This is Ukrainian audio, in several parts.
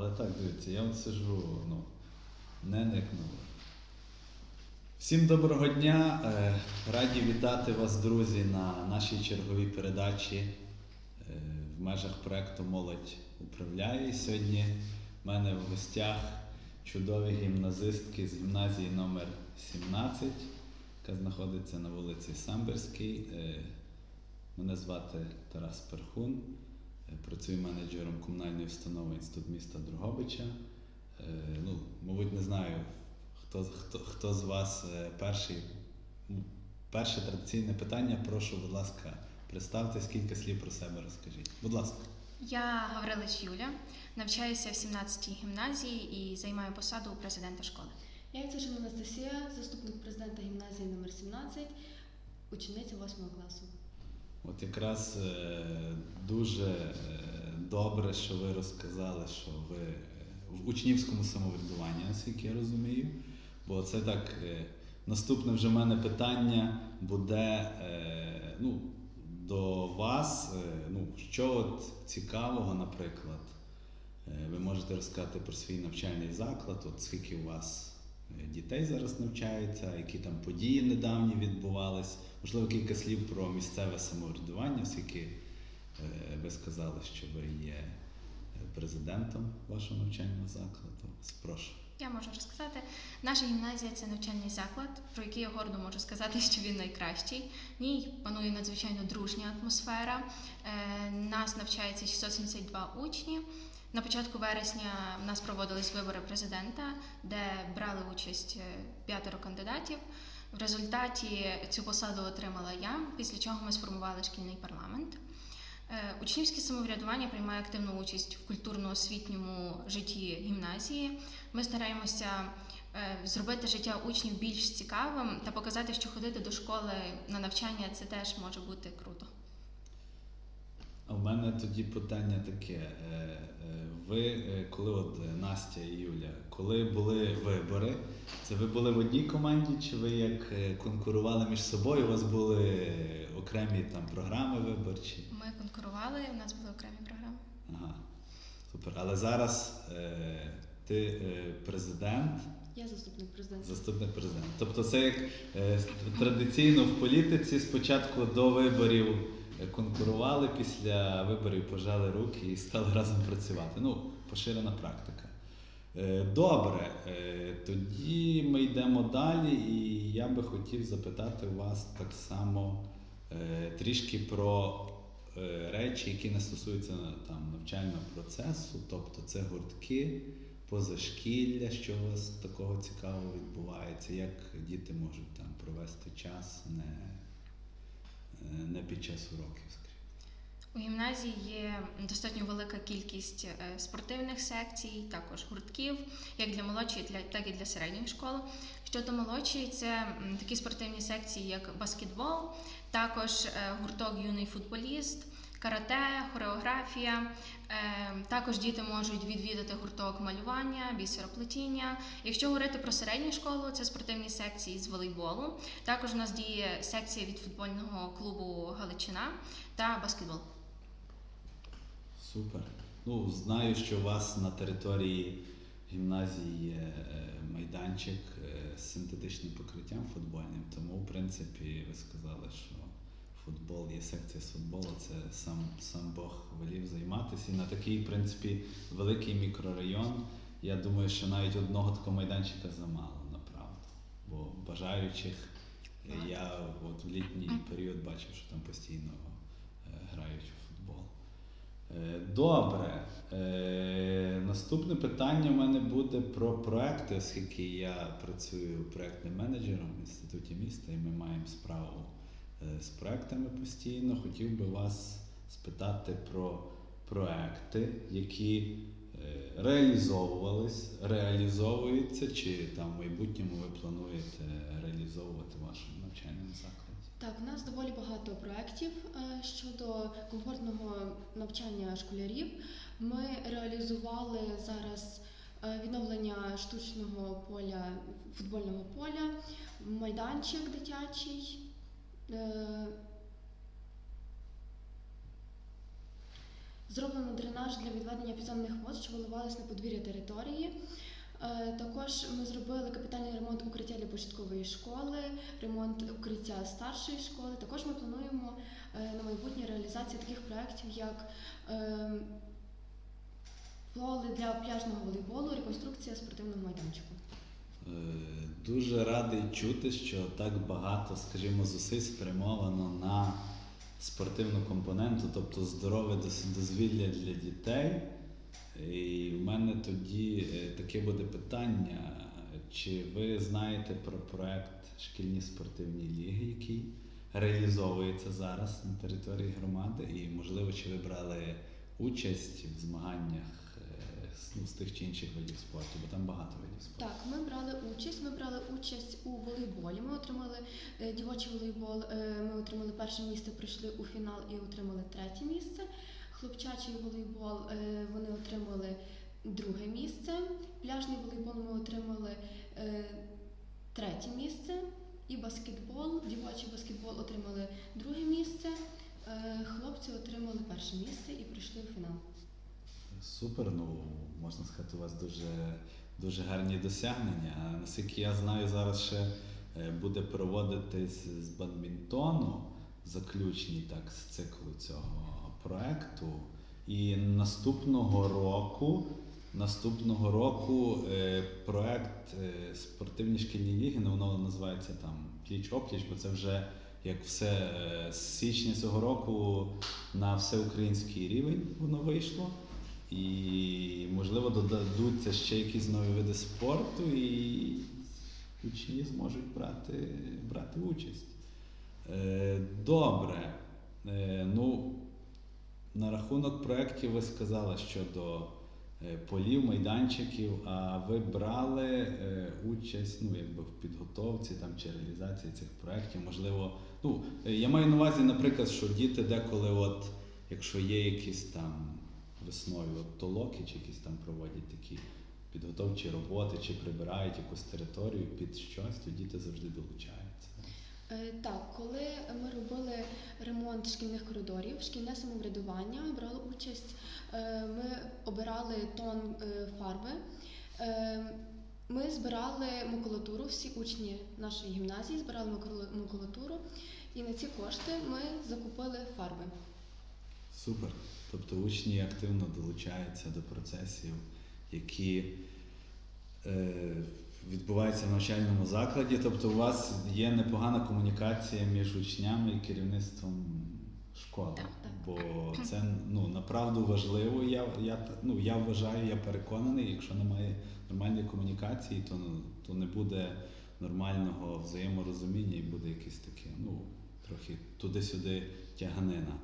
але так, дивіться, я от сижу, ну, не никнули. Всім доброго дня. Е, Раді вітати вас, друзі, на нашій черговій передачі е, в межах проекту Молодь управляє. Сьогодні в мене в гостях чудові гімназистки з гімназії номер 17, яка знаходиться на вулиці Самбирській. Е, Мене звати Тарас Перхун. Працюю менеджером комунальної установи Інститут міста Дрогобича. Е, Ну, мабуть, не знаю, хто, хто, хто з вас е, перший. Перше традиційне питання. Прошу, будь ласка, представте, скільки слів про себе розкажіть. Будь ласка. Я Гаврилич Юля, навчаюся в 17-й гімназії і займаю посаду президента школи. Я Яцишин Анастасія, заступник президента гімназії номер 17, учениця 8 класу. От якраз е, дуже е, добре, що ви розказали, що ви е, в учнівському самоврядуванні, наскільки я розумію. Бо це так, наступне вже в мене питання буде ну, до вас. Ну, що от цікавого, наприклад, ви можете розказати про свій навчальний заклад, от скільки у вас дітей зараз навчається, які там події недавні відбувались. Можливо, кілька слів про місцеве самоврядування, оскільки е, ви сказали, що ви є президентом вашого навчального закладу. Прошу. Я можу розказати, наша гімназія це навчальний заклад, про який я гордо можу сказати, що він найкращий. В ній панує надзвичайно дружня атмосфера. Е, Нас навчається 672 учні. На початку вересня в нас проводились вибори президента, де брали участь е, п'ятеро кандидатів. В результаті цю посаду отримала я, після чого ми сформували шкільний парламент. Е, Учнівське самоврядування приймає активну участь в культурно-освітньому житті гімназії. Ми стараємося е, зробити життя учнів більш цікавим та показати, що ходити до школи на навчання це теж може бути круто. А в мене тоді питання таке. Е, е, Ви, е, коли от Настя і Юля, коли були вибори, це ви були в одній команді, чи ви як конкурували між собою? У вас були окремі там програми виборчі? Ми конкурували, у нас були окремі програми. Ага, супер. Але зараз е, ти е, президент, Я заступник президента. заступник президента. Тобто це як е, традиційно в політиці спочатку до виборів конкурували, після виборів пожали руки і стали разом працювати. Ну, поширена практика. Е, Добре, е, тоді ми йдемо далі, і я би хотів запитати вас так само е, трішки про речі, які не стосуються там, навчального процесу, тобто це гуртки, позашкілля, що у вас такого цікавого відбувається, як діти можуть там провести час не, не під час уроків. У гімназії є достатньо велика кількість е, спортивних секцій, також гуртків, як для молодшої, так і для середньої школи. Щодо молодшої, це такі спортивні секції, як баскетбол, також е, гурток юний футболіст, карате, хореографія. Е, Також діти можуть відвідати гурток малювання, бісероплетіння. Якщо говорити про середню школу, це спортивні секції з волейболу. Також у нас діє секція від футбольного клубу Галичина та баскетбол. Супер. Ну, знаю, що у вас на території гімназії є е, майданчик е, з синтетичним покриттям футбольним, тому, в принципі, ви сказали, що футбол є секція з футболу, це сам, сам Бог волів займатися. І на такий, в принципі, великий мікрорайон. Я думаю, що навіть одного такого майданчика замало, направду. Бо бажаючих я от в літній період бачив, що там постійно е, грають у футбол. Е, Добре. Е, Наступне питання в мене буде про проекти, оскільки я працюю проектним менеджером в інституті міста і ми маємо справу з проектами постійно. Хотів би вас спитати про проекти, які е, реалізовувались, реалізовуються, чи там в майбутньому ви плануєте реалізовувати в вашому навчальному закладі? Так, у нас доволі багато проєктів е, щодо комфортного навчання школярів. Ми реалізували зараз е, відновлення штучного поля, футбольного поля, майданчик дитячий. Е, Зроблено дренаж для відведення підземних вод, що виливались на подвір'я території. Е, Також ми зробили капітальний ремонт укриття для початкової школи, ремонт укриття старшої школи. Також ми плануємо е, на майбутнє реалізацію таких проєктів, як поле для пляжного волейболу, реконструкція спортивного майданчику. Е, Дуже радий чути, що так багато, скажімо, зусиль спрямовано на спортивну компоненту, тобто здорове дозвілля для дітей. І в мене тоді е, таке буде питання: чи ви знаєте про проект Шкільні спортивні ліги, який реалізовується зараз на території громади, і можливо, чи ви брали участь в змаганнях ну, з тих чи інших видів спорту, бо там багато видів спорту. Так, ми брали участь. Ми брали участь у волейболі. Ми отримали е, дівочий волейбол. е, Ми отримали перше місце, прийшли у фінал і отримали третє місце. Хлопчачий волейбол е, вони отримали друге місце. Пляжний волейбол ми отримали третє місце. І баскетбол, дівочий баскетбол отримали друге місце. Хлопці отримали перше місце і прийшли у фінал. Супер, ну можна сказати, у вас дуже, дуже гарні досягнення. Наскільки я знаю, зараз ще е, буде проводитись з бадмінтону заключний так з циклу цього проекту. І наступного року, наступного року е, проект е, спортивні шкільні ліги, ну воно називається там пліч опліч, бо це вже як все з січня цього року на всеукраїнський рівень воно вийшло. І можливо додадуться ще якісь нові види спорту, і учні зможуть брати, брати участь. Е, добре. Е, ну, на рахунок проєктів ви сказали щодо е, полів, майданчиків, а ви брали участь ну, якби в підготовці там, чи реалізації цих проєктів. Можливо, ну, я маю на увазі, наприклад, що діти деколи, от, якщо є якісь там весною от, толоки, чи якісь там проводять такі підготовчі роботи, чи прибирають якусь територію під щось, то діти завжди долучаються. Е, Так, коли ми робили ремонт шкільних коридорів, шкільне самоврядування брало участь. е, Ми обирали тон е, фарби. Ми збирали макулатуру, всі учні нашої гімназії збирали макулатуру, і на ці кошти ми закупили фарби. Супер. Тобто учні активно долучаються до процесів, які е, відбуваються в навчальному закладі. Тобто у вас є непогана комунікація між учнями і керівництвом школи. Так, так. Бо це ну, направду важливо. Я, я, ну, я вважаю, я переконаний, якщо немає нормальної комунікації, то, то не буде нормального взаєморозуміння і буде якесь таке, ну, трохи туди-сюди тяганина.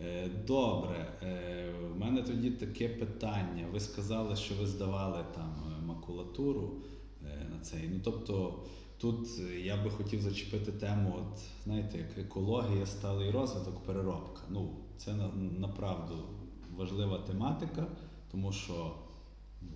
Е, Добре, е, в мене тоді таке питання. Ви сказали, що ви здавали там е, макулатуру на цей. Ну тобто тут я би хотів зачепити тему, от знаєте, як екологія, сталий розвиток, переробка. Ну, це направду важлива тематика, тому що ну,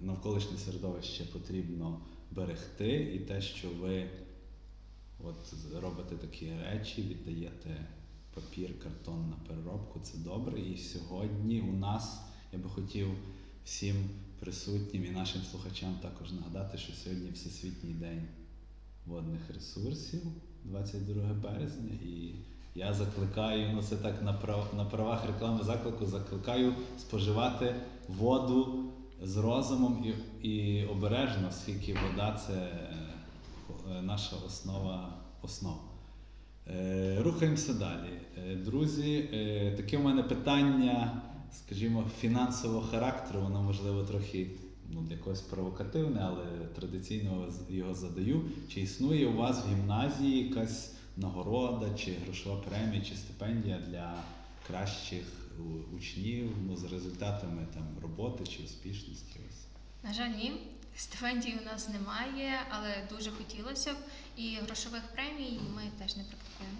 навколишнє середовище потрібно берегти, і те, що ви от робите такі речі, віддаєте папір, картон на переробку, це добре. І сьогодні у нас я би хотів всім присутнім і нашим слухачам також нагадати, що сьогодні Всесвітній день водних ресурсів, 22 березня. І я закликаю, ну це так на, прав, на правах реклами заклику, закликаю споживати воду з розумом і, і обережно, оскільки вода це е, наша основа основ. Е, Рухаємося далі. Е, Друзі, е, таке в мене питання, скажімо, фінансового характеру, воно можливо трохи ну, для когось провокативне, але традиційно його задаю. Чи існує у вас в гімназії якась нагорода, чи грошова премія, чи стипендія для кращих учнів ну, з результатами там, роботи чи успішності? На жаль, ні. Стипендій у нас немає, але дуже хотілося б. І грошових премій ми теж не практикуємо.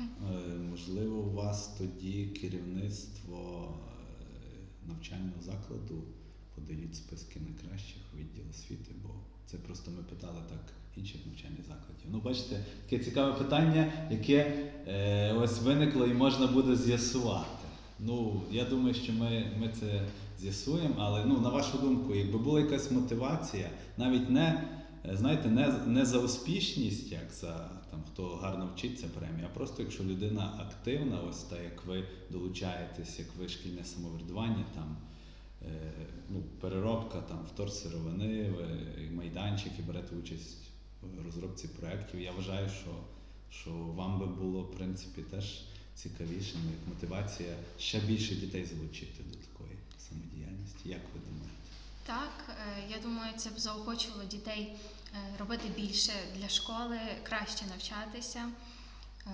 Е, Можливо, у вас тоді керівництво е, навчального закладу подають списки найкращих відділ освіти, бо це просто ми питали так інших навчальних закладів. Ну, бачите, таке цікаве питання, яке е, ось виникло і можна буде з'ясувати. Ну, я думаю, що ми, ми це з'ясуємо, але ну, на вашу думку, якби була якась мотивація, навіть не, е, знаєте, не, не за успішність, як за там, хто гарно вчиться премія, а просто якщо людина активна, ось та як ви долучаєтесь, як ви шкільне самоврядування, там, е, ну, переробка, там, вторсировини, ви майданчик і берете участь в розробці проєктів, я вважаю, що, що вам би було, в принципі, теж цікавіше, як мотивація ще більше дітей залучити до такої самодіяльності. Як ви думаєте? Так, е, я думаю, це б заохочувало дітей е, робити більше для школи, краще навчатися. Е,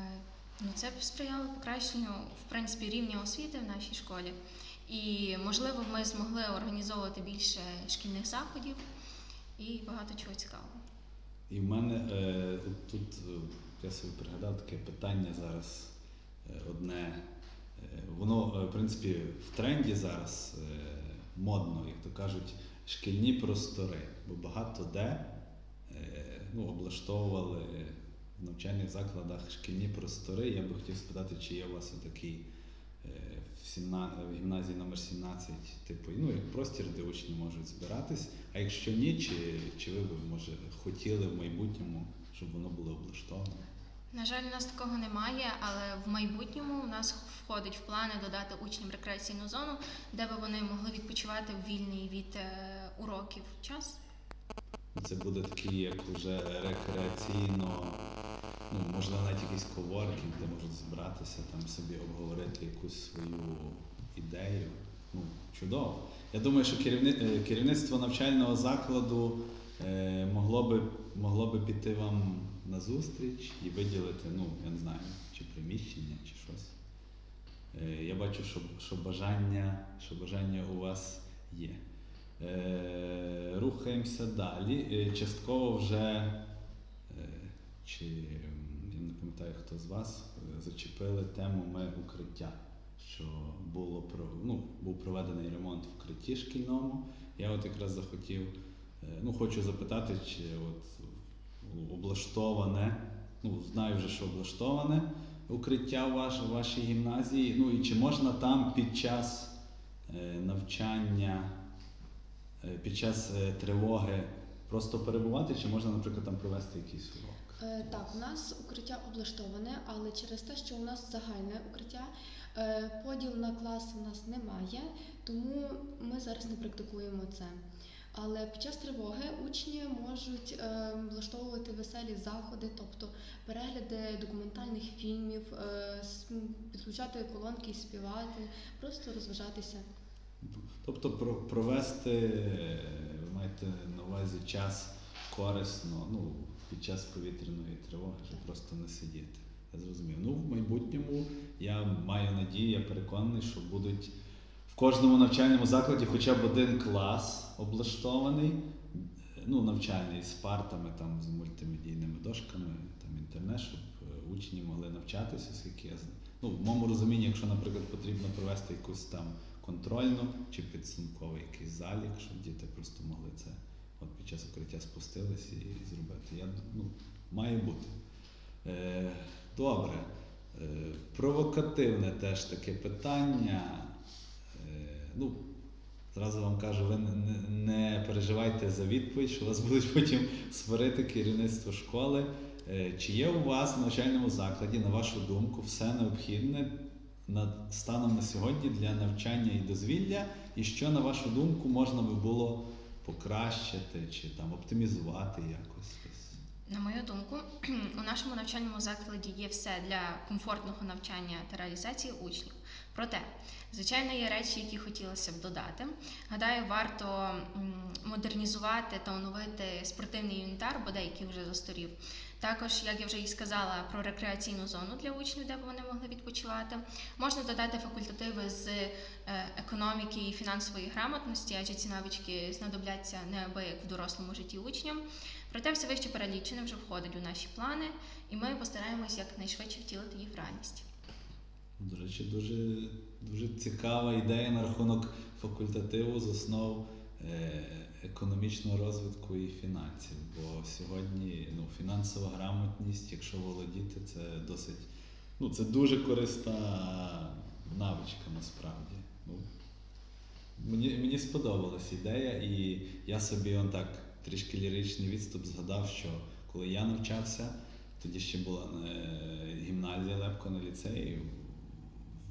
Ну, це б сприяло покращенню в принципі рівня освіти в нашій школі. І можливо, ми змогли організовувати більше шкільних заходів і багато чого цікавого. І в мене е, тут я собі пригадав таке питання зараз одне. Е, воно, е, в принципі, в тренді зараз е, модно, як то кажуть, шкільні простори. Бо багато де ну, облаштовували в навчальних закладах шкільні простори. Я би хотів спитати, чи є у вас такий в гімназії номер 17, типу, ну, як простір, де учні можуть збиратись. А якщо ні, чи, чи ви б, може, хотіли в майбутньому, щоб воно було облаштоване? На жаль, у нас такого немає, але в майбутньому у нас входить в плани додати учням рекреаційну зону, де би вони могли відпочивати в вільний від е, уроків час. Це буде такий, як вже рекреаційно, ну, можливо, навіть якийсь коворкінг, де можуть збиратися, там собі обговорити якусь свою ідею. Ну, чудово. Я думаю, що е, керівництво навчального закладу е, могло би, могло би піти вам на зустріч і виділити, ну, я не знаю, чи приміщення, чи щось. Е, я бачу, що, що, бажання, що бажання у вас є. Е, рухаємося далі. Е, частково вже, чи я не пам'ятаю, хто з вас зачепили тему ми укриття, що було ну, був проведений ремонт в укритті шкільному. Я от якраз захотів, ну, хочу запитати, чи от облаштоване, ну, знаю вже, що облаштоване укриття ваш, вашій гімназії, ну і чи можна там під час е, навчання е, під час е, тривоги просто перебувати, чи можна, наприклад, там провести якийсь урок? Так, у нас укриття облаштоване, але через те, що у нас загальне укриття, поділ на класи у нас немає, тому ми зараз не практикуємо це. Але під час тривоги учні можуть е, влаштовувати веселі заходи, тобто перегляди документальних фільмів, е, підключати колонки і співати, просто розважатися. Тобто про- провести, ви маєте на увазі час корисно, ну, під час повітряної тривоги, щоб просто не сидіти. Я зрозумів. Ну, в майбутньому я маю надію, я переконаний, що будуть кожному навчальному закладі хоча б один клас облаштований, ну, навчальний з партами, там, з мультимедійними дошками, там інтернет, щоб е, учні могли навчатися, оскільки я з- ну, в моєму розумінні, якщо, наприклад, потрібно провести якусь там контрольну чи підсумковий якийсь залік, щоб діти просто могли це от під час укриття спустилися і зробити. Я, ну, має бути. Е, добре. Е, провокативне теж таке питання. Ну, зразу вам кажу, ви не, не- переживайте за відповідь, що вас будуть потім сварити керівництво школи. Е, чи є у вас в навчальному закладі, на вашу думку, все необхідне станом на сьогодні для навчання і дозвілля, і що, на вашу думку, можна би було покращити чи там оптимізувати якось? На мою думку, у нашому навчальному закладі є все для комфортного навчання та реалізації учнів. Проте, звичайно, є речі, які хотілося б додати. Гадаю, варто модернізувати та оновити спортивний інвентар, бо деякий вже застарів. Також, як я вже і сказала, про рекреаційну зону для учнів, де б вони могли відпочивати. Можна додати факультативи з е, економіки і фінансової грамотності, адже ці навички знадобляться неабияк в дорослому житті учням. Проте все вище перелічене вже входить у наші плани, і ми постараємось якнайшвидше втілити їх в реальність. До речі, дуже, дуже цікава ідея на рахунок факультативу з основ е, економічного розвитку і фінансів. Бо сьогодні ну, фінансова грамотність, якщо володіти, це досить ну, це дуже корисна навичка насправді. Ну, мені, мені сподобалась ідея, і я собі он так трішки ліричний відступ згадав, що коли я навчався, тоді ще була е, гімназія Лепко на ліцеї.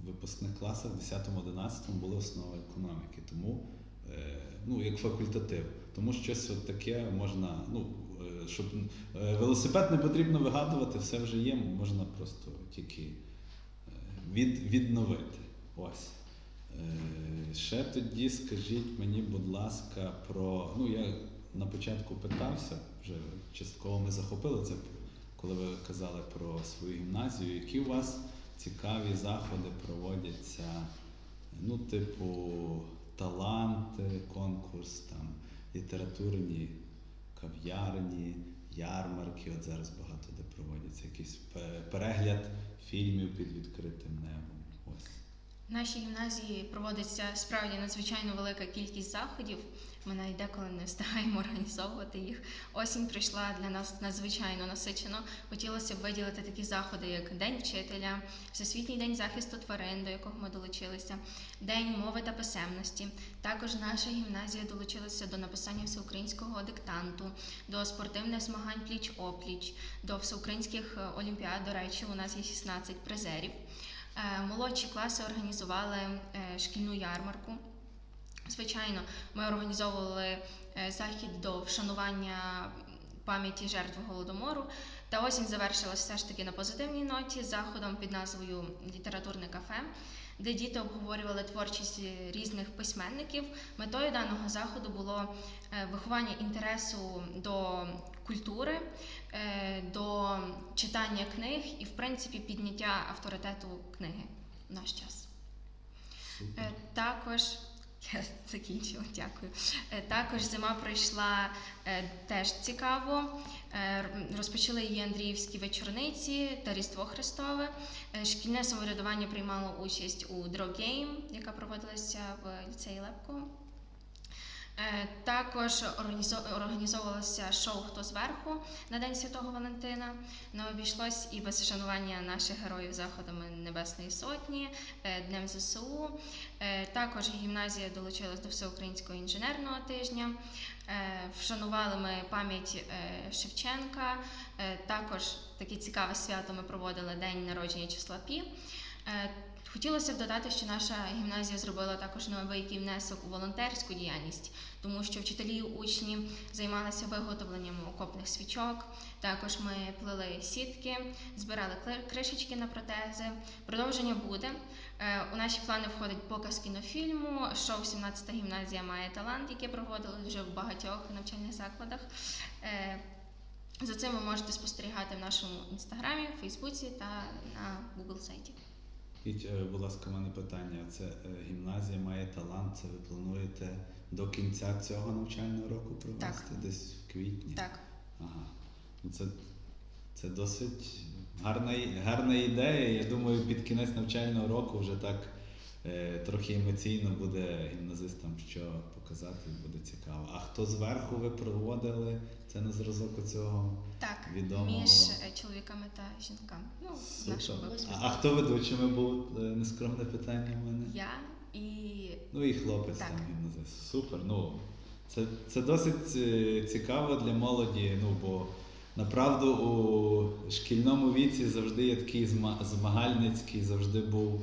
Випускних класах в 10-11 були основи економіки, тому е, ну, як факультатив. Тому щось от таке можна, ну, е, щоб е, велосипед не потрібно вигадувати, все вже є, можна просто тільки від, відновити. Ось. Ще тоді скажіть мені, будь ласка, про. Ну, я на початку питався, вже частково ми захопили це, коли ви казали про свою гімназію. Які у вас цікаві заходи проводяться? Ну, типу, таланти, конкурс, там, літературні кав'ярні, ярмарки. От зараз багато де проводяться якийсь перегляд фільмів під відкритим небом. Ось. В нашій гімназії проводиться справді надзвичайно велика кількість заходів. Ми навіть деколи не встигаємо організовувати їх. Осінь прийшла для нас надзвичайно насичено. Хотілося б виділити такі заходи, як День вчителя, Всесвітній день захисту тварин, до якого ми долучилися, День мови та писемності. Також наша гімназія долучилася до написання всеукраїнського диктанту, до спортивних змагань пліч-опліч, до всеукраїнських е, олімпіад. До речі, у нас є 16 призерів. Е, Молодші класи організували е, шкільну ярмарку. Звичайно, ми організовували е, захід до вшанування пам'яті жертв голодомору. Та осінь завершилась все ж таки на позитивній ноті заходом під назвою Літературне кафе, де діти обговорювали творчість різних письменників. Метою даного заходу було виховання інтересу до культури, е, до читання книг і, в принципі, підняття авторитету книги в наш час. Супер. Е, Також я закінчила, дякую. Е, Також зима пройшла теж цікаво. Розпочали її Андріївські вечорниці та Різдво Христове. Шкільне самоврядування приймало участь у Game, яка проводилася в ліцеї Лепко. Е, Також організо- організовувалося шоу Хто зверху на День Святого Валентина. Не обійшлось і без вшанування наших героїв заходами Небесної Сотні, е, Днем ЗСУ. Е, Також гімназія долучилась до всеукраїнського інженерного тижня. Вшанували ми пам'ять Шевченка. Також таке цікаве свято ми проводили День народження числа Пі. Е, Хотілося б додати, що наша гімназія зробила також неабиякий внесок у волонтерську діяльність, тому що вчителі і учні займалися виготовленням окопних свічок. Також ми плели сітки, збирали кришечки на протези. Продовження буде. Е, У наші плани входить показ кінофільму, шоу «17-та гімназія має талант, яке проводили вже в багатьох навчальних закладах. Е, За цим ви можете спостерігати в нашому інстаграмі, Фейсбуці та на Google сайті. Скажіть, е, будь ласка, мене питання. Це е, гімназія має талант. Це ви плануєте до кінця цього навчального року провести? Десь в квітні? Так. Ага. Ну це, це досить гарна, гарна ідея. Я думаю, під кінець навчального року вже так трохи емоційно буде гімназистам що показати, буде цікаво. А хто зверху ви проводили? Це на зразок цього Так, відомого. між е, чоловіками та жінками. Ну, в нашому випадку. А, а хто ведучими був? Е, Нескромне питання в мене. Я і Ну і хлопець Так. там гімназист. Супер. Ну це, це досить е, цікаво для молоді. Ну бо направду у шкільному віці завжди є такий змагальницький, завжди був е,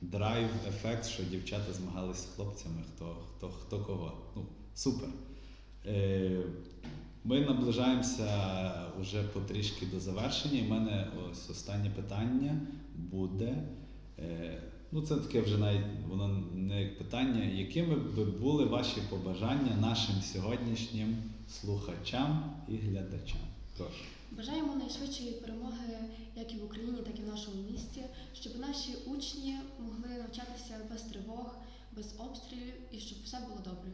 драйв, ефект, що дівчата змагалися з хлопцями, хто, хто, хто кого. Ну, супер. Е, ми наближаємося вже потрішки до завершення. В мене ось останнє питання буде. Е, ну, це таке вже навіть воно не як питання. Якими би були ваші побажання нашим сьогоднішнім слухачам і глядачам? Прошу. Бажаємо найшвидшої перемоги як і в Україні, так і в нашому місті, щоб наші учні могли навчатися без тривог, без обстрілів і щоб все було добре.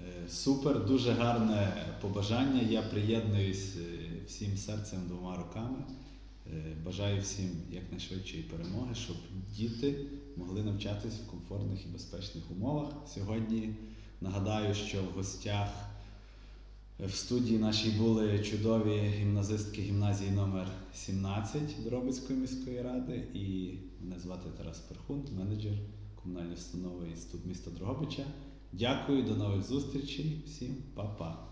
Е, Супер, дуже гарне побажання. Я приєднуюсь е, всім серцем двома руками. Е, Бажаю всім якнайшвидшої перемоги, щоб діти могли навчатись в комфортних і безпечних умовах. Сьогодні нагадаю, що в гостях В студії нашій були чудові гімназистки гімназії номер 17 Дробицької міської ради. І мене звати Тарас Перхун, менеджер комунальної установи інститут міста Дрогобича. Дякую, до нових зустрічей. Всім па-па.